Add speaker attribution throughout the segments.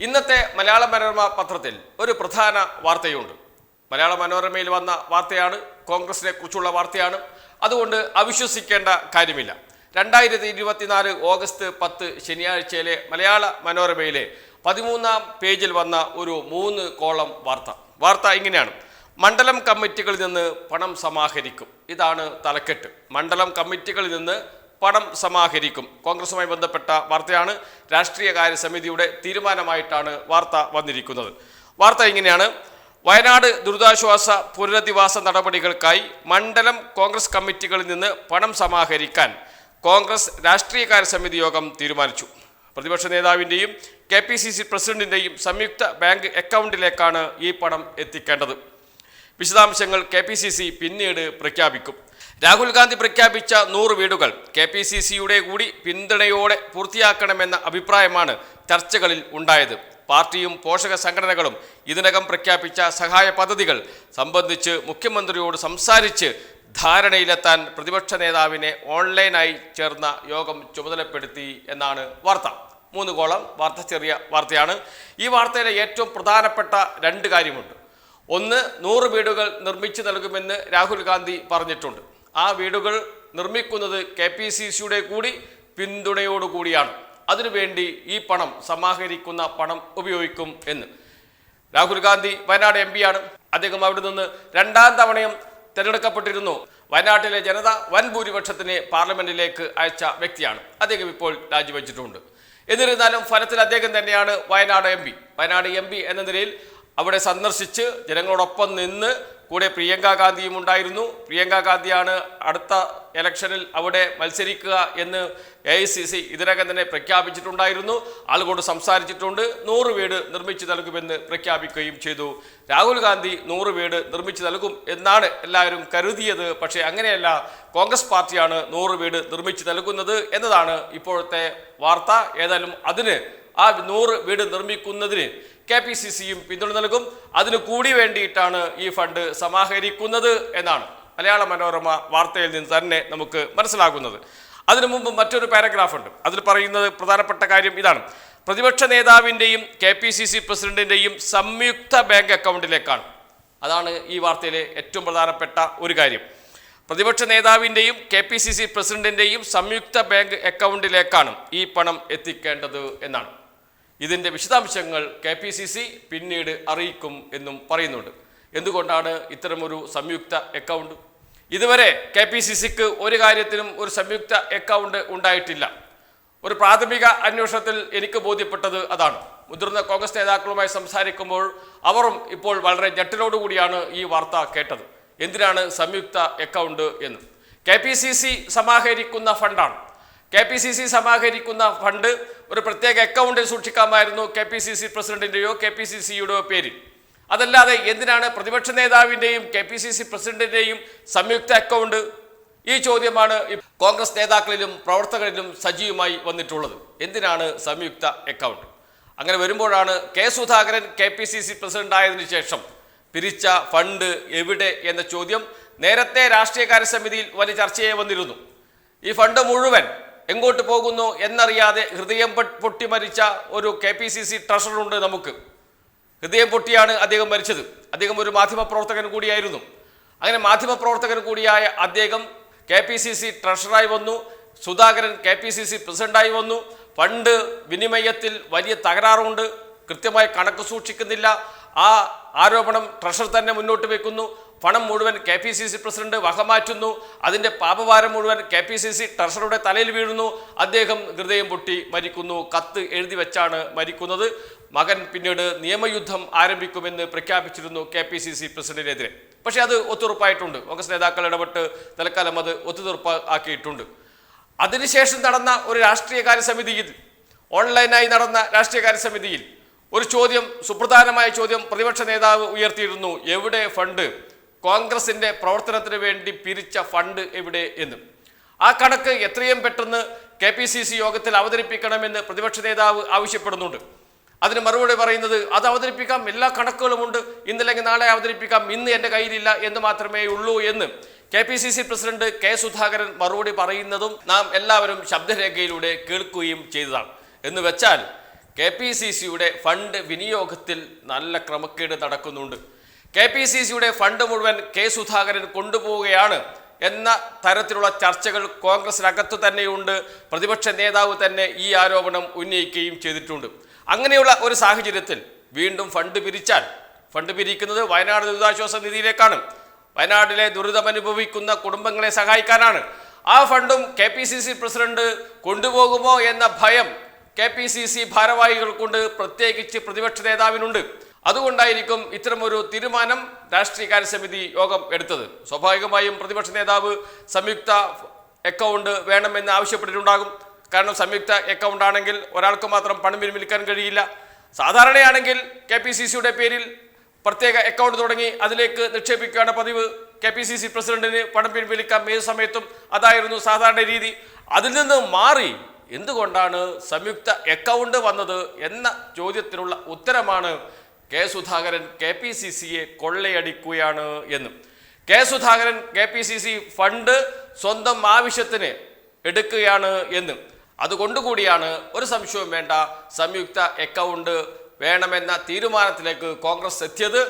Speaker 1: ഇന്നത്തെ മലയാള മനോരമ പത്രത്തിൽ ഒരു പ്രധാന വാർത്തയുണ്ട്. മലയാള മനോരമയിൽ വന്ന വാർത്തയാണ് കോൺഗ്രസിനെ കുറിച്ചുള്ള വാർത്തയാണ്. അതുകൊണ്ട് അവിശ്വസിക്കേണ്ട കാര്യമില്ല. രണ്ടായിരത്തി ഇരുപത്തിനാല് ഓഗസ്റ്റ് പത്ത് ശനിയാഴ്ചയിലെ മലയാള മനോരമയിലെ പതിമൂന്നാം പേജിൽ വന്ന ഒരു മൂന്ന് കോളം വാർത്ത. വാർത്ത ഇങ്ങനെയാണ്. മണ്ഡലം കമ്മിറ്റികളിൽ നിന്ന് പണം സമാഹരിക്കും. ഇതാണ് തലക്കെട്ട്. മണ്ഡലം കമ്മിറ്റികളിൽ നിന്ന് പണം സമാഹരിക്കും. കോൺഗ്രസുമായി ബന്ധപ്പെട്ട വാർത്തയാണ് രാഷ്ട്രീയകാര്യ സമിതിയുടെ തീരുമാനമായിട്ടാണ് വാർത്ത വന്നിരിക്കുന്നത്. വാർത്ത ഇങ്ങനെയാണ്. വയനാട് ദുരിതാശ്വാസ പുനരധിവാസ നടപടികൾക്കായി മണ്ഡലം കോൺഗ്രസ് കമ്മിറ്റികളിൽ നിന്ന് പണം സമാഹരിക്കാൻ കോൺഗ്രസ് രാഷ്ട്രീയകാര്യ സമിതി യോഗം തീരുമാനിച്ചു. പ്രതിപക്ഷ നേതാവിന്റെയും കെ പി സി സി പ്രസിഡന്റിന്റെയും സംയുക്ത ബാങ്ക് അക്കൗണ്ടിലേക്കാണ് ഈ പണം എത്തിക്കേണ്ടത്. വിശദാംശങ്ങൾ കെ പി സി സി പിന്നീട് പ്രഖ്യാപിക്കും. രാഹുൽ ഗാന്ധി പ്രഖ്യാപിച്ച നൂറ് വീടുകൾ കെ പി സി സിയുടെ കൂടി പിന്തുണയോടെ പൂർത്തിയാക്കണമെന്ന അഭിപ്രായമാണ് ചർച്ചകളിൽ ഉണ്ടായത്. പാർട്ടിയും പോഷക സംഘടനകളും ഇതിനകം പ്രഖ്യാപിച്ച സഹായ പദ്ധതികൾ സംബന്ധിച്ച് മുഖ്യമന്ത്രിയോട് സംസാരിച്ച് ധാരണയിലെത്താൻ പ്രതിപക്ഷ നേതാവിനെ ഓൺലൈനായി ചേർന്ന യോഗം ചുമതലപ്പെടുത്തി എന്നാണ് വാർത്ത. മൂന്ന് കോളം വാർത്ത ചെറിയ വാർത്തയാണ്. ഈ വാർത്തയിലെ ഏറ്റവും പ്രധാനപ്പെട്ട രണ്ട് കാര്യമുണ്ട്. ഒന്ന് നൂറ് വീടുകൾ നിർമ്മിച്ചു നൽകുമെന്ന് രാഹുൽ ഗാന്ധി പറഞ്ഞിട്ടുണ്ട്. ആ വീടുകൾ നിർമ്മിക്കുന്നത് കെ പി സി സിയുടെ കൂടി പിന്തുണയോടുകൂടിയാണ് അതിനുവേണ്ടി ഈ പണം സമാഹരിക്കുന്ന പണം ഉപയോഗിക്കും എന്ന്. രാഹുൽ ഗാന്ധി വയനാട് എം പിയാണ് അദ്ദേഹം അവിടെ നിന്ന് രണ്ടാം തവണയും തിരഞ്ഞെടുക്കപ്പെട്ടിരുന്നു. വയനാട്ടിലെ ജനത വൻ ഭൂരിപക്ഷത്തിന് പാർലമെന്റിലേക്ക് അയച്ച വ്യക്തിയാണ്. അദ്ദേഹം ഇപ്പോൾ രാജിവെച്ചിട്ടുണ്ട്. എന്നിരുന്നാലും ഫലത്തിൽ അദ്ദേഹം തന്നെയാണ് Wayanad M P. Wayanad M P എന്ന നിലയിൽ അവിടെ സന്ദർശിച്ച് ജനങ്ങളോടൊപ്പം നിന്ന് കൂടെ പ്രിയങ്ക ഗാന്ധിയും ഉണ്ടായിരുന്നു. പ്രിയങ്ക ഗാന്ധിയാണ് അടുത്ത ഇലക്ഷനിൽ അവിടെ മത്സരിക്കുക എന്ന് എ ഐ സി സി ഇതിനകം തന്നെ പ്രഖ്യാപിച്ചിട്ടുണ്ടായിരുന്നു. ആളുകളോട് സംസാരിച്ചിട്ടുണ്ട്. നൂറ് വീട് നിർമ്മിച്ചു നൽകുമെന്ന് പ്രഖ്യാപിക്കുകയും ചെയ്തു. രാഹുൽ ഗാന്ധി നൂറ് വീട് നിർമ്മിച്ചു നൽകും എന്നാണ് എല്ലാവരും കരുതിയത്. പക്ഷേ അങ്ങനെയല്ല കോൺഗ്രസ് പാർട്ടിയാണ് നൂറ് വീട് നിർമ്മിച്ചു നൽകുന്നത് എന്നതാണ് ഇപ്പോഴത്തെ വാർത്ത. ഏതായാലും അതിന് ആ നൂറ് വീട് നിർമ്മിക്കുന്നതിന് കെ പി സി സിയും പിന്തുണ നൽകും. അതിനു കൂടി വേണ്ടിയിട്ടാണ് ഈ ഫണ്ട് സമാഹരിക്കുന്നത് എന്നാണ് മലയാള മനോരമ വാർത്തയിൽ നിന്ന് തന്നെ നമുക്ക് മനസ്സിലാകുന്നത്. അതിനു മുമ്പ് മറ്റൊരു പാരഗ്രാഫ് ഉണ്ട്. അതിൽ പറയുന്നത് പ്രധാനപ്പെട്ട കാര്യം ഇതാണ്. പ്രതിപക്ഷ നേതാവിന്റെയും കെ പി സി സി പ്രസിഡന്റിന്റെയും സംയുക്ത ബാങ്ക് അക്കൗണ്ടിലേക്കാണ്. അതാണ് ഈ വാർത്തയിലെ ഏറ്റവും പ്രധാനപ്പെട്ട ഒരു കാര്യം. പ്രതിപക്ഷ നേതാവിന്റെയും കെ പി സി സി പ്രസിഡന്റിന്റെയും സംയുക്ത ബാങ്ക് അക്കൗണ്ടിലേക്കാണ് ഈ പണം എത്തിക്കേണ്ടത് എന്നാണ്. ഇതിന്റെ വിശദാംശങ്ങൾ കെ പി സി സി പിന്നീട് അറിയിക്കും എന്നും പറയുന്നുണ്ട്. എന്തുകൊണ്ടാണ് ഇത്തരമൊരു സംയുക്ത അക്കൗണ്ട് ഇതുവരെ കെ പി സി സിക്ക് ഒരു കാര്യത്തിലും ഒരു സംയുക്ത അക്കൗണ്ട് ഉണ്ടായിട്ടില്ല. ഒരു പ്രാഥമിക അന്വേഷണത്തിൽ എനിക്ക് ബോധ്യപ്പെട്ടത് അതാണ്. മുതിർന്ന കോൺഗ്രസ് നേതാക്കളുമായി സംസാരിക്കുമ്പോൾ അവരും ഇപ്പോൾ വളരെ ഞെട്ടലോടുകൂടിയാണ് ഈ വാർത്ത കേട്ടത്. എന്തിനാണ് സംയുക്ത അക്കൗണ്ട് എന്ന്? കെ പി സി സി സമാഹരിക്കുന്ന ഫണ്ടാണ് കെ പി സി സി സമാഹരിക്കുന്ന ഫണ്ട് ഒരു പ്രത്യേക അക്കൗണ്ടിൽ സൂക്ഷിക്കാമായിരുന്നു കെ പി സി സി പ്രസിഡന്റിന്റെയോ കെ പി സി സിയുടെയോ പേരിൽ. അതല്ലാതെ എന്തിനാണ് പ്രതിപക്ഷ നേതാവിന്റെയും കെ പി സി സി പ്രസിഡന്റിന്റെയും സംയുക്ത അക്കൗണ്ട്? ഈ ചോദ്യമാണ് കോൺഗ്രസ് നേതാക്കളിലും പ്രവർത്തകരിലും സജീവമായി വന്നിട്ടുള്ളത്. എന്തിനാണ് സംയുക്ത അക്കൗണ്ട്? അങ്ങനെ വരുമ്പോഴാണ് K Sudhakaran K P C C president ആയതിനു ശേഷം പിരിച്ച ഫണ്ട് എവിടെ എന്ന ചോദ്യം നേരത്തെ രാഷ്ട്രീയകാര്യ സമിതിയിൽ വലിയ ചർച്ചയായി വന്നിരുന്നു. ഈ ഫണ്ട് മുഴുവൻ എങ്ങോട്ട് പോകുന്നു എന്നറിയാതെ ഹൃദയം പൊട്ടി മരിച്ച ഒരു കെ പി സി സി ട്രഷറുണ്ട് നമുക്ക്. ഹൃദയം പൊട്ടിയാണ് അദ്ദേഹം മരിച്ചത്. അദ്ദേഹം ഒരു മാധ്യമപ്രവർത്തകൻ കൂടിയായിരുന്നു. അങ്ങനെ മാധ്യമപ്രവർത്തകൻ കൂടിയായ അദ്ദേഹം കെ പി സി സി ട്രഷറായി വന്നു. Sudhakaran K P C C പ്രസിഡന്റായി വന്നു. പണ്ട് വിനിമയത്തിൽ വലിയ തകരാറുണ്ട്. കൃത്യമായി കണക്ക് സൂക്ഷിക്കുന്നില്ല. ആ ആരോപണം ട്രഷർ തന്നെ മുന്നോട്ട് വെക്കുന്നു. പണം മുഴുവൻ K P C C president വകമാറ്റുന്നു. അതിന്റെ പാപഭാരം മുഴുവൻ കെ പി സി സി ട്രഷറുടെ തലയിൽ വീഴുന്നു. അദ്ദേഹം ഹൃദയം പൊട്ടി മരിക്കുന്നു. കത്ത് എഴുതി വെച്ചാണ് മരിക്കുന്നത്. മകൻ പിന്നീട് നിയമയുദ്ധം ആരംഭിക്കുമെന്ന് പ്രഖ്യാപിച്ചിരുന്നു കെ പി സി സി പ്രസിഡന്റിനെതിരെ. പക്ഷേ അത് ഒത്തുറപ്പായിട്ടുണ്ട്. കോൺഗ്രസ് നേതാക്കൾ ഇടപെട്ട് തൽക്കാലം അത് ഒത്തുതീർപ്പ് ആക്കിയിട്ടുണ്ട് അതിനുശേഷം നടന്ന ഒരു രാഷ്ട്രീയകാര്യ സമിതിയിൽ ഓൺലൈനായി നടന്ന രാഷ്ട്രീയകാര്യ സമിതിയിൽ ഒരു ചോദ്യം സുപ്രധാനമായ ചോദ്യം പ്രതിപക്ഷ നേതാവ് ഉയർത്തിയിരുന്നു. എവിടെ ഫണ്ട്? കോൺഗ്രസിന്റെ പ്രവർത്തനത്തിന് വേണ്ടി പിരിച്ച ഫണ്ട് എവിടെ എന്ന്. ആ കണക്ക് എത്രയും പെട്ടെന്ന് കെ പി സി സി യോഗത്തിൽ അവതരിപ്പിക്കണമെന്ന് പ്രതിപക്ഷ നേതാവ് ആവശ്യപ്പെടുന്നുണ്ട്. അതിന് മറുപടി പറയുന്നത് അത് അവതരിപ്പിക്കാം എല്ലാ കണക്കുകളുമുണ്ട് ഇന്നല്ലെങ്കിൽ നാളെ അവതരിപ്പിക്കാം ഇന്ന് എന്റെ കയ്യിലില്ല എന്ന് മാത്രമേ ഉള്ളൂ എന്ന് K P C C president K Sudhakaran മറുപടി പറയുന്നതും നാം എല്ലാവരും ശബ്ദരേഖയിലൂടെ കേൾക്കുകയും ചെയ്തതാണ്. എന്ന് വെച്ചാൽ കെ പി സി സിയുടെ ഫണ്ട് വിനിയോഗത്തിൽ നല്ല ക്രമക്കേട് നടക്കുന്നുണ്ട്. കെ പി സി സിയുടെ ഫണ്ട് മുഴുവൻ കെ സുധാകരൻ കൊണ്ടുപോവുകയാണ് എന്ന തരത്തിലുള്ള ചർച്ചകൾ കോൺഗ്രസിനകത്ത് തന്നെയുണ്ട്. പ്രതിപക്ഷ നേതാവ് തന്നെ ഈ ആരോപണം ഉന്നയിക്കുകയും ചെയ്തിട്ടുണ്ട്. അങ്ങനെയുള്ള ഒരു സാഹചര്യത്തിൽ വീണ്ടും ഫണ്ട് പിരിച്ചാൽ ഫണ്ട് പിരിക്കുന്നത് വയനാട് ദുരിതാശ്വാസ നിധിയിലേക്കാണ്. വയനാട്ടിലെ ദുരിതമനുഭവിക്കുന്ന കുടുംബങ്ങളെ സഹായിക്കാനാണ്. ആ ഫണ്ടും K P C C president കൊണ്ടുപോകുമോ എന്ന ഭയം കെ പി സി സി ഭാരവാഹികൾക്കുണ്ട്. പ്രത്യേകിച്ച് പ്രതിപക്ഷ നേതാവിനുണ്ട്. അതുകൊണ്ടായിരിക്കും ഇത്തരമൊരു തീരുമാനം രാഷ്ട്രീയ കാര്യസമിതി യോഗം എടുത്തത്. സ്വാഭാവികമായും പ്രതിപക്ഷ നേതാവ് സംയുക്ത അക്കൗണ്ട് വേണമെന്ന് ആവശ്യപ്പെട്ടിട്ടുണ്ടാകും. കാരണം സംയുക്ത അക്കൗണ്ട് ആണെങ്കിൽ ഒരാൾക്ക് മാത്രം പണം പിൻവലിക്കാൻ കഴിയില്ല. സാധാരണയാണെങ്കിൽ കെ പി സി സിയുടെ പേരിൽ പ്രത്യേക അക്കൗണ്ട് തുടങ്ങി അതിലേക്ക് നിക്ഷേപിക്കുകയാണ് പതിവ്. കെ പി സി സി പ്രസിഡന്റിന് പണം പിൻവലിക്കാം ഏത് സമയത്തും അതായിരുന്നു സാധാരണ രീതി. അതിൽ നിന്ന് മാറി എന്തുകൊണ്ടാണ് സംയുക്ത അക്കൗണ്ട് വന്നത് എന്ന ചോദ്യത്തിനുള്ള ഉത്തരമാണ് K Sudhakaran K P C സിയെ കൊള്ളയടിക്കുകയാണ് എന്നും. K Sudhakaran K P C C fund സ്വന്തം ആവശ്യത്തിന് എടുക്കുകയാണ് എന്നും. അതുകൊണ്ടുകൂടിയാണ് ഒരു സംശയവും വേണ്ട സംയുക്ത അക്കൗണ്ട് വേണമെന്ന തീരുമാനത്തിലേക്ക് കോൺഗ്രസ് എത്തിയത്.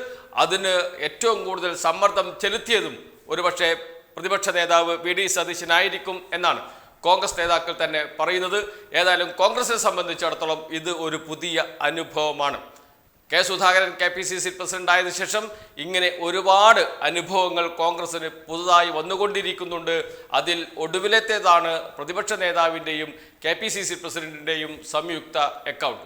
Speaker 1: അതിന് ഏറ്റവും കൂടുതൽ സമ്മർദ്ദം ചെലുത്തിയതും ഒരുപക്ഷെ പ്രതിപക്ഷ നേതാവ് വി ഡി സതീശനായിരിക്കും എന്നാണ് കോൺഗ്രസ് നേതാക്കൾ തന്നെ പറയുന്നത്. ഏതായാലും കോൺഗ്രസിനെ സംബന്ധിച്ചിടത്തോളം ഇത് ഒരു പുതിയ അനുഭവമാണ്. K Sudhakaran K P C C president ആയതിനു ശേഷം ഇങ്ങനെ ഒരുപാട് അനുഭവങ്ങൾ കോൺഗ്രസിന് പുതുതായി വന്നുകൊണ്ടിരിക്കുന്നുണ്ട്. അതിൽ ഒടുവിലത്തേതാണ് പ്രതിപക്ഷ നേതാവിന്റെയും കെ പി സി സി പ്രസിഡന്റിന്റെയും സംയുക്ത അക്കൗണ്ട്